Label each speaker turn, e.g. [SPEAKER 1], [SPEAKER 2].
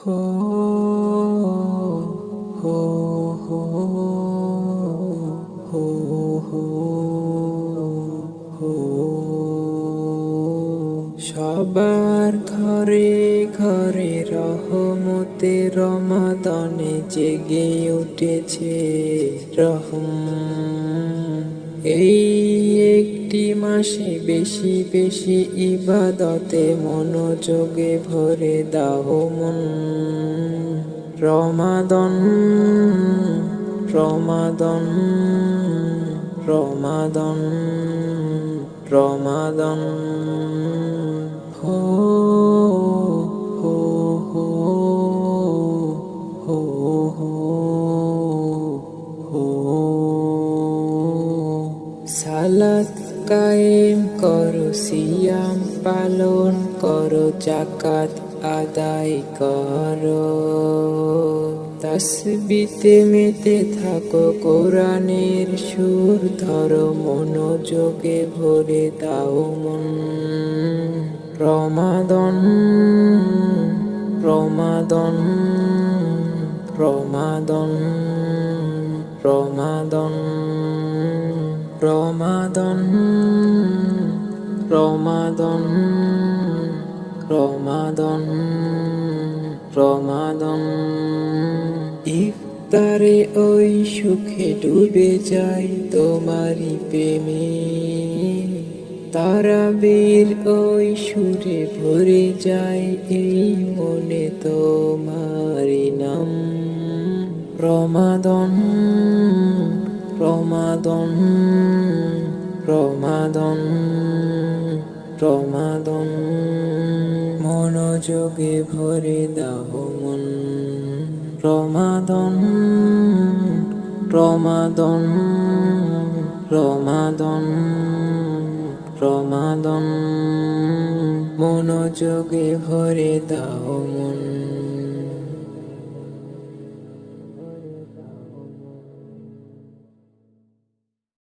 [SPEAKER 1] সবার ঘরে ঘরে রহমতে রমাদনে জেগে উঠেছে রহম। এই একটি মাসে বেশি বেশি ইবাদতে মনোযোগে ভরে দাও মন। রমাদন রমাদন রমাদন রমাদন। সালাত কায়েম করো, সিয়াম পালন করো, জাকাত আদায় করো। তসবিতে মেতে থাকো, কোরআনের সুর ধরো, মনোযোগে ভরে দাও মন। রমাদন রমাদন রমাদন রমাদন। রমাদন রমাদন রমাদন রমাদন। ইফতারে ওই সুখে ডুবে যাই তোমারই প্রেমে। তারাবীর ওই সুরে ভরে যায় এই মনে তোমারি নাম। রমাদন রমাদন। প্রমাদন প্রমাদন মনোযোগে ভরে দাহ মন। প্রমাদন প্রমাদন প্রমাদন প্রমাদন মনোযোগে ভরে দাহ মন।